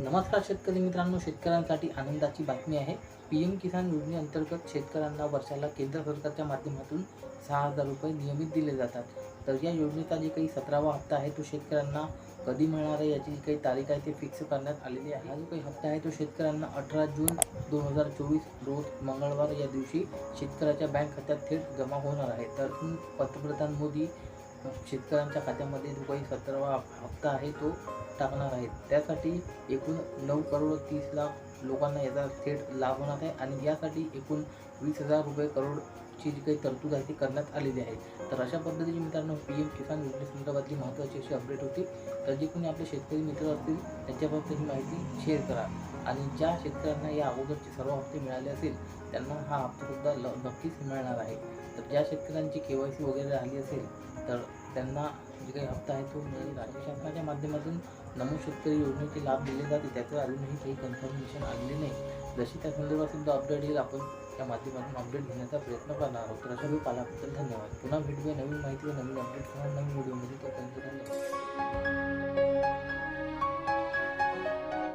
नमस्कार शेतकरी मित्रांनो शेतकऱ्यांसाठी आनंदाची बातमी आहे. पी एम किसान योजनेअंतर्गत शेतकऱ्यांना वर्षाला केंद्र सरकारच्या माध्यमातून सहा हजार रुपये नियमित दिले जातात. तर या योजनेचा जे काही सतरावा हप्ता आहे तो शेतकऱ्यांना कधी मिळणार आहे याची जी काही तारीख आहे ते फिक्स करण्यात आलेली आहे. हा जो काही हप्ता आहे तो शेतकऱ्यांना अठरा जून दोन हजार चोवीस रोज मंगळवार या दिवशी शेतकऱ्याच्या बँक खात्यात थेट जमा होणार आहे. तर पंतप्रधान मोदी शेतकऱ्यांच्या खात्यामध्ये जो काही सतरावा हप्ता आहे तो टाकणार आहेत त्यासाठी एकूण नऊ करोड तीस लाख लोकांना याचा थेट लाभ होणार आहे आणि यासाठी एकूण वीस हजार रुपये करोडची जी काही तरतूद आहे ती करण्यात आलेली आहे. तर अशा पद्धतीची मित्रांनो पी एम किसान योजनेसंदर्भातली महत्त्वाची अशी अपडेट होती. तर जे कोणी आपले शेतकरी मित्र असतील त्यांच्याबाबत ही माहिती शेअर करा. आणि ज्या शेतकऱ्यांना या अगोदरचे सर्व हप्ते मिळाले असेल त्यांना हा हप्तासुद्धा ल नक्कीच मिळणार आहे. तर ज्या शेतकऱ्यांची के वाय सी वगैरे आली असेल तर त्यांना जे काही हप्ता आहे तो मिळेल. राज्य शासनाच्या माध्यमातून नमो शेतकरी योजनेचे लाभ दिले जाते त्याचं अजूनही काही कन्फर्मेशन आलेले नाही. जशी त्या संदर्भातसुद्धा अपडेट येईल आपण त्या माध्यमातून अपडेट घेण्याचा प्रयत्न करणार आहोत. तर अशा वेळी पालाबद्दल धन्यवाद. पुन्हा भेटूया नवीन माहिती व नवीन अपडेट नवीन व्हिडिओमध्ये